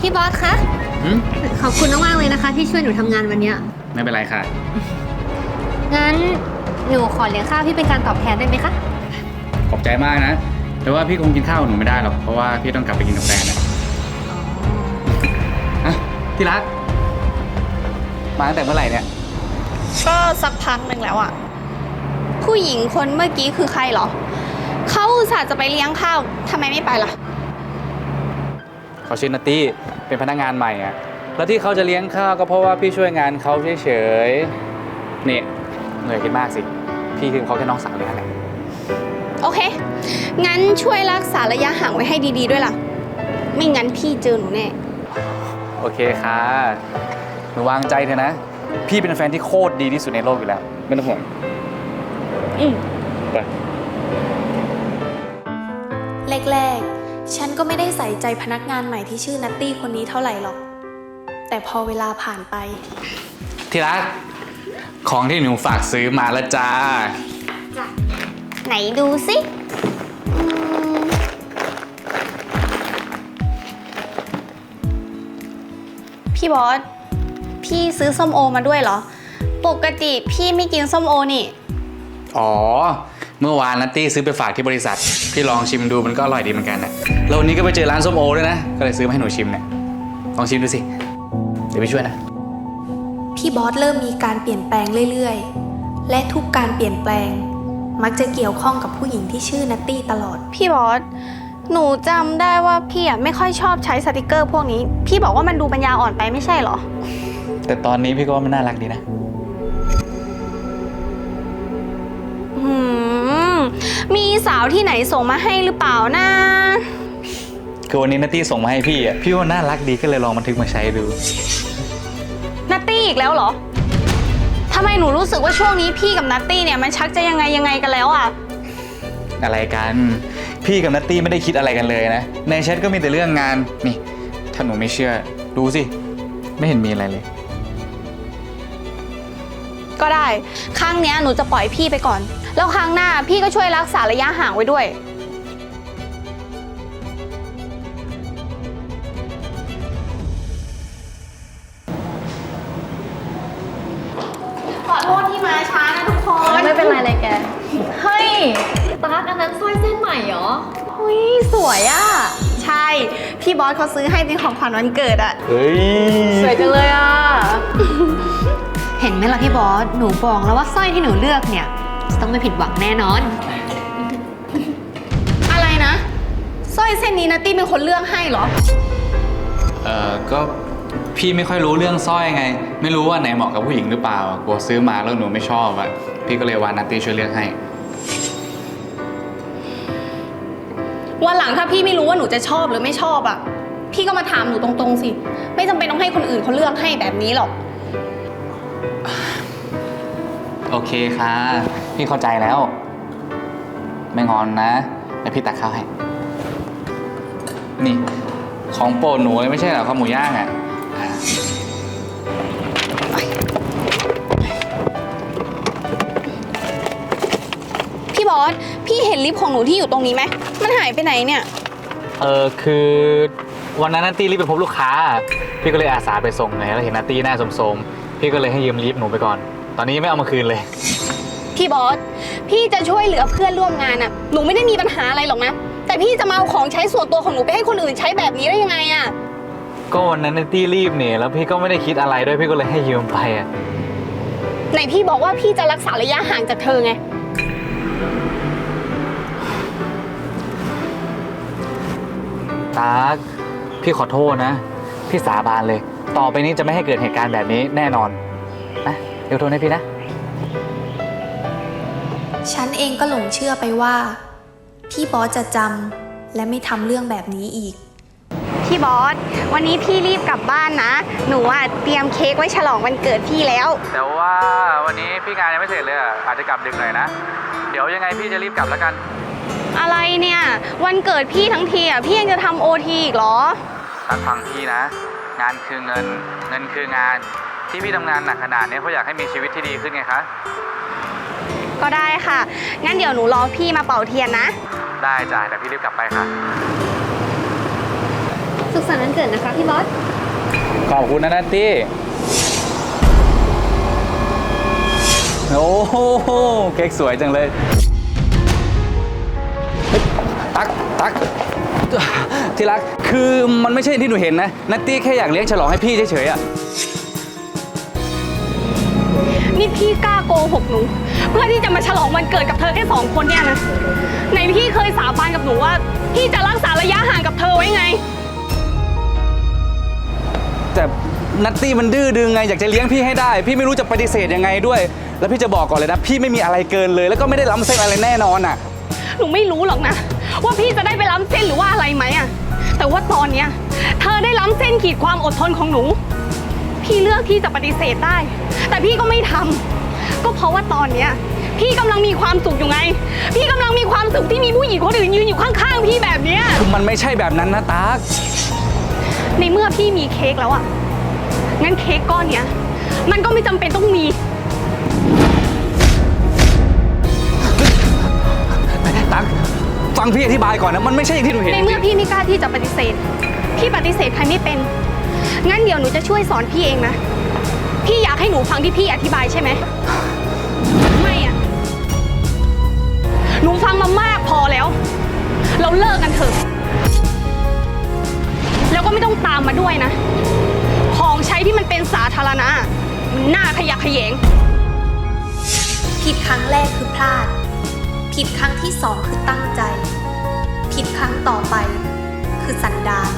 พี่บอสคะ หืมขอบคุณมากๆเลยนะคะ ที่ช่วยหนูทำงานวันเนี้ยไม่เป็นไรค่ะ งั้นหนูขอเลี้ยงข้าวพี่เป็นการตอบแทนได้ไหมคะ ขอบใจมากนะ แต่ว่าพี่คงกินข้าวกับหนูไม่ได้หรอก เพราะว่าพี่ต้องกลับไปกินกาแฟนะอะที่รัก มาตั้งแต่เมื่อไหร่เนี่ย ก็สักพักหนึ่งแล้วอะผู้หญิงคนเมื่อกี้คือใครเหรอ เขาอุตส่าห์จะไปเลี้ยงข้าวทำไมไม่ไปล่ะ เขาชื่อนัตตี้เป็นพนักงานใหม่อะแล้วที่เขาจะเลี้ยงข้าวก็เพราะว่าพี่ช่วยงานเขาเฉยๆนี่เหนื่อยคิดมากสิ พี่คือเขาแค่น้องสาวเลยนะโอเค งั้นช่วยรักษาระยะห่างไว้ให้ดีๆด้วยล่ะ ไม่งั้นพี่เจอหนูแน่ โอเคค่ะหนูวางใจเถอะนะ พี่เป็นแฟนที่โคตรดีที่สุดในโลกอยู่แล้ว ไม่ต้องห่วงอืมไปแรกๆ ฉันก็ไม่ได้ใส่ใจพนักงานใหม่ที่ชื่อนัตตี้คนนี้เท่าไหร่หรอก แต่พอเวลาผ่านไป ที่รัก ของที่หนูฝากซื้อมาแล้วจ้า ไหนดูสิอืมพี่บอส พี่ซื้อส้มโอมาด้วยเหรอ ปกติพี่ไม่กินส้มโอนี่ อ๋อ เมื่อวานนัตตี้ซื้อไปฝากที่บริษัท พี่ลองชิมดูมันก็อร่อยดีเหมือนกันนะ แล้ววันนี้ก็ไปเจอร้านส้มโอด้วยนะ ก็เลยซื้อมาให้หนูชิมเนี่ย ลองชิมดูสิ เดี๋ยวพี่ช่วยนะ พี่บอสเริ่มมีการเปลี่ยนแปลงเรื่อยๆ และทุกการเปลี่ยนแปลง มักจะเกี่ยวข้องกับผู้หญิงที่ชื่อนัตตี้ตลอด พี่บอส หนูจำได้ว่าพี่อะไม่ค่อยชอบใช้สติกเกอร์พวกนี้ พี่บอกว่ามันดูปัญญาอ่อนไปไม่ใช่เหรอ แต่ตอนนี้พี่ก็ว่ามันน่ารักดีนะ หืม มีสาวที่ไหนส่งมาให้หรือเปล่านะ คือวันนี้นัตตี้ส่งมาให้พี่อะพี่ว่าน่ารักดีก็เลยลองบันทึกมาใช้ดูนัตตี้อีกแล้วเหรอทำไมหนูรู้สึกว่าช่วงนี้พี่กับนัตตี้เนี่ยมันชักจะยังไงยังไงกันแล้วอะ อะไรกัน พี่กับนัตตี้ไม่ได้คิดอะไรกันเลยนะ ในแชทก็มีแต่เรื่องงานนี่ ถ้าหนูไม่เชื่อ ดูสิ ไม่เห็นมีอะไรเลย ก็ได้ ครั้งเนี้ยหนูจะปล่อยพี่ไปก่อน แล้วครั้งหน้าพี่ก็ช่วยรักษาระยะห่างไว้ด้วย เป็นไรเลยแก เฮ้ยตากอันนั้นสร้อยเส้นใหม่เหรอเฮ้ยสวยอะ ใช่ พี่บอสเขาซื้อให้เป็นของขวัญวันเกิดอะเฮ้ย สวยจังเลยอะ เห็นไหมล่ะพี่บอส หนูบอกแล้วว่าสร้อยที่หนูเลือกเนี่ยจะต้องไม่ผิดหวังแน่นอน อะไรนะสร้อยเส้นนี้นัตตี้เป็นคนเลือกให้เหรอ เอ่อ ก็พี่ไม่ค่อยรู้เรื่องสร้อยไง ไม่รู้ว่าไหนเหมาะกับผู้หญิงหรือเปล่ากลัวซื้อมาแล้วหนูไม่ชอบอะ พี่ก็เลยวานนัตตี้ช่วยเลือกให้ วันหลังถ้าพี่ไม่รู้ว่าหนูจะชอบหรือไม่ชอบอะพี่ก็มาถามหนูตรงๆสิ ไม่จำเป็นต้องให้คนอื่นเขาเลือกให้แบบนี้หรอก โอเคค่ะ พี่เข้าใจแล้ว ไม่งอนนะเดี๋ยวพี่ตักข้าวให้ นี่ ของโปรดหนูเลยไม่ใช่เหรอข้าวหมูย่างอะ พี่บอส พี่เห็นลิปของหนูที่อยู่ตรงนี้ไหม มันหายไปไหนเนี่ย เออคือวันนั้นนัตตี้รีบไปพบลูกค้า พี่ก็เลยอาสาไปส่งไงแล้วเห็นนัตตี้หน้าโสมๆพี่ก็เลยให้ยืมลิฟต์หนูไปก่อน ตอนนี้ยังไม่เอามาคืนเลย พี่บอส พี่จะช่วยเหลือเพื่อนร่วมงานอะหนูไม่ได้มีปัญหาอะไรหรอกนะ แต่พี่จะมาเอาของใช้ส่วนตัวของหนูไปให้คนอื่นใช้แบบนี้ได้ยังไงอะก็วันนั้นนัตตี้รีบเนี่ยแล้วพี่ก็ไม่ได้คิดอะไรด้วยพี่ก็เลยให้ยืมไปอะ ไหนพี่บอกว่าพี่จะรักษาระยะห่างจากเธอไง ตากพี่ขอโทษนะ พี่สาบานเลย ต่อไปนี้จะไม่ให้เกิดเหตุการณ์แบบนี้แน่นอนนะเดี๋ยวโทษให้พี่นะ ฉันเองก็หลงเชื่อไปว่า พี่บอสจะจำและไม่ทำเรื่องแบบนี้อีก พี่บอส วันนี้พี่รีบกลับบ้านนะ หนูอะเตรียมเค้กไว้ฉลองวันเกิดพี่แล้ว แต่ว่าวันนี้พี่งานยังไม่เสร็จเลยอะอาจจะกลับดึกหน่อยนะเดี๋ยวยังไงพี่จะรีบกลับแล้วกัน อะไรเนี่ย วันเกิดพี่ทั้งทีอะพี่ยังจะทำโอทีอีกเหรอ ตักฟังพี่นะ งานคือเงิน เงินคืองาน ที่พี่ทำงานหนักขนาดนี้เพราะอยากให้มีชีวิตที่ดีขึ้นไงคะ ก็ได้ค่ะ งั้นเดี๋ยวหนูรอพี่มาเป่าเทียนนะ ได้จ้ะแต่พี่รีบกลับไปค่ะ สุขสันต์วันเกิดนะคะพี่บอส ขอบคุณนะนัตตี้ โอ้โหเค้กสวยจังเลยเฮ้ยตักตักที่รักคือมันไม่ใช่ที่หนูเห็นนะนัตตี้แค่อยากเลี้ยงฉลองให้พี่เฉยๆอะนี่พี่กล้าโกหกหนู เพื่อที่จะมาฉลองวันเกิดกับเธอแค่สองคนเนี่ยนะไหนพี่เคยสาบานกับหนูว่า พี่จะรักษาระยะห่างกับเธอไว้ไง แต่ นัตตี้มันดื้อดึงไงอยากจะเลี้ยงพี่ให้ได้ พี่ไม่รู้จะปฏิเสธยังไงด้วย แล้วพี่จะบอกก่อนเลยนะ พี่ไม่มีอะไรเกินเลย แล้วก็ไม่ได้ล้ำเส้นอะไรแน่นอนอะ หนูไม่รู้หรอกนะ ว่าพี่จะได้ไปล้ำเส้นหรือว่าอะไรไหมอะแต่ว่าตอนเนี้ยเธอได้ล้ำเส้นขีดความอดทนของหนู พี่เลือกที่จะปฏิเสธได้ แต่พี่ก็ไม่ทำก็เพราะว่าตอนเนี้ยพี่กำลังมีความสุขอยู่ไง พี่กำลังมีความสุขที่มีผู้หญิงคนอื่นยืนอยู่ข้างๆ พี่แบบเนี้ย คือมันไม่ใช่แบบนั้นนะตากในเมื่อพี่มีเค้กแล้วอะ งั้นเค้กก้อนเนี้ย มันก็ไม่จำเป็นต้องมี ตักฟังพี่อธิบายก่อนนะ มันไม่ใช่อย่างที่หนูเห็นในเมื่อพี่ไม่กล้าที่จะปฏิเสธ พี่ปฏิเสธใครไม่เป็น งั้นเดี๋ยวหนูจะช่วยสอนพี่เองนะ พี่อยากให้หนูฟังที่พี่อธิบายใช่ไหม ไม่อะหนูฟังมามากพอแล้ว เราเลิกกันเถอะ แล้วก็ไม่ต้องตามมาด้วยนะของใช้ ที่มันเป็นสาธารณะมันน่าขยะแขยง ผิดครั้งแรกคือพลาด ผิดครั้งที่สองคือตั้งใจ ผิดครั้งต่อไปคือสันดาน